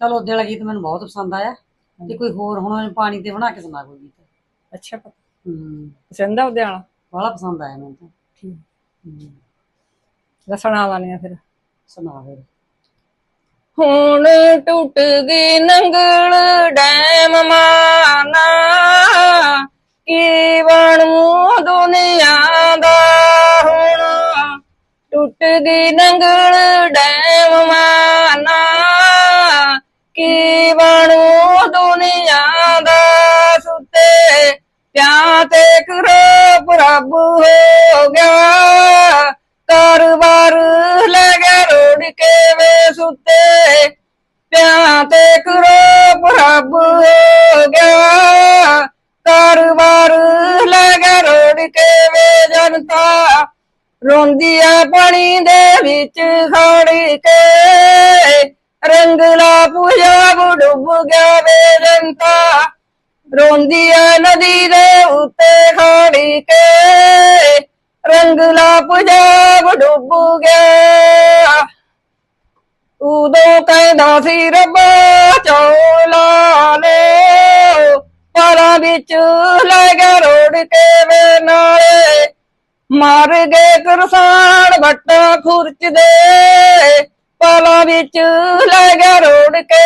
ਚਲ ਉਹਦੇ ਵਾਲਾ ਗੀਤ ਮੈਨੂੰ ਬਹੁਤ ਪਸੰਦ ਆਇਆ ਤੇ ਕੋਈ ਹੋਰ ਹੁਣ ਪਾਣੀ ਤੇ ਬਣਾ ਕੇ ਸੁਣਾ ਕੋਈ ਗੀਤ। ਅੱਛਾ ਹੂੰ। ਪਸੰਦ ਆ ਉਹਦੇ ਵਾਲਾ? ਬੜਾ ਪਸੰਦ ਆਇਆ ਮੈਨੂੰ ਤਾਂ। ਠੀਕ। ਹੂੰ, ਰਸਣਾ ਲਾਣੇ ਆ ਫਿਰ। ਸੁਣਾ ਫਿਰ। ਹੁਣ ਟੁੱਟ ਗਈ ਨੰਗਲ ਡੈਮ ਮਾਨਾ ਕੀ ਬਣੂ ਦੁਨੀਆ ਦਾ ਹੁਣ? ਟੁੱਟ ਗਈ ਨੰਗਲ ਡੈਮ ਮਾਨਾ ਪਿਆ ਤੇ ਕਰੋ ਪ੍ਰਭ ਹੋ ਗਿਆ। ਕਾਰੋਬਾਰ ਲੈ ਗਿਆ ਰੋੜ ਕੇ ਵੇ ਸੁੱਤੇ। ਪਿਆ ਤੇ ਕਰੋ ਪ੍ਰਭ ਹੋ ਗਿਆ। ਕਾਰੋਬਾਰ ਲੈ ਗਿਆ ਰੋੜ ਕੇ ਵੇ ਜਨਤਾ। ਰੋਂਦੀ ਆ ਪਾਣੀ ਦੇ ਵਿੱਚ ਖੜ ਕੇ। ਰੰਗਲਾ ਪੂਜਾ ਡੁੱਬ ਗਿਆ ਵੇ ਜਨਤਾ। ਰੋਂਦੀ ਆ ਨਦੀ ਦੇ ਉੱਤੇ ਖੜੀ ਕੇ। ਰੰਗਲਾ ਪੰਜਾਬ ਡੁੱਬ ਗਿਆ। ਉਦੋਂ ਕਹਿੰਦਾ ਸੀ, ਰੱਬਾ ਚੌਲਾ ਲੈ ਪਾਲਾਂ ਵਿੱਚ ਲੈ ਗਿਆ ਰੋੜ ਕੇ ਵੇ ਨਾਲੇ। ਮਾਰ ਗਏ ਕਿਰਸਾਨ ਵੱਟਾਂ ਖੁਰਚਦੇ ਪਾਲਾਂ ਵਿੱਚ ਲੈ ਗਿਆ ਰੋੜ ਕੇ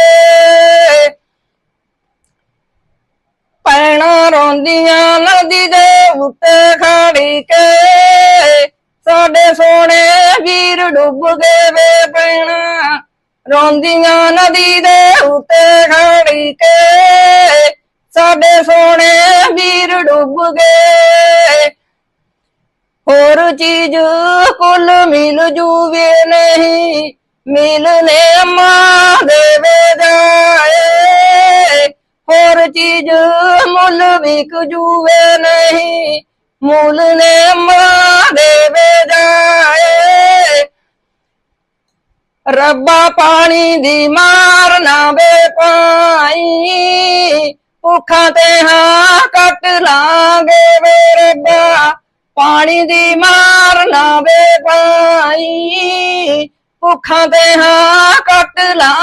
ਪੈਣਾ ਰੋਂਦੀਆਂ ਨਦੀ ਦੇ ਉੱਤੇ ਖੜੀ ਕੇ। ਸਾਡੇ ਸੋਹਣੇ ਵੀਰ ਡੁੱਬ ਗਏ ਵੇ ਪੈਣਾ ਰੋਂਦੀਆਂ ਨਦੀ ਦੇ ਉੱਤੇ ਖੜੀ ਕੇ। ਸਾਡੇ ਸੋਹਣੇ ਵੀਰ ਡੁੱਬ ਗਏ। ਹੋਰ ਚੀਜ਼ ਕੁੱਲ ਮਿਲ ਜੂਵੇ ਨਹੀਂ। ਮਿਲਨੇ ਮਾਂ ਦੇਵੇ। ਮੁੱਲ ਜੂਵੇ ਨਹੀਂ, ਮੁੱਲ ਨੇ ਅੰਮਾ ਦੇਵੇ ਜਾਏ ਰੱਬਾ ਪਾਣੀ ਦੀ ਮਾਰ ਨਾ ਵੇ ਪਾਈ, ਭੁੱਖਾਂ ਤੇ ਹਾਂ ਕੱਟ ਲਾਂਗੇ ਵੇ ਰੱਬਾ। ਪਾਣੀ ਦੀ ਮਾਰ ਨਾ ਵੇ ਪਾਈ, ਭੁੱਖਾਂ ਤੇ ਹਾਂ ਕੱਟ ਲਾਂਗੇ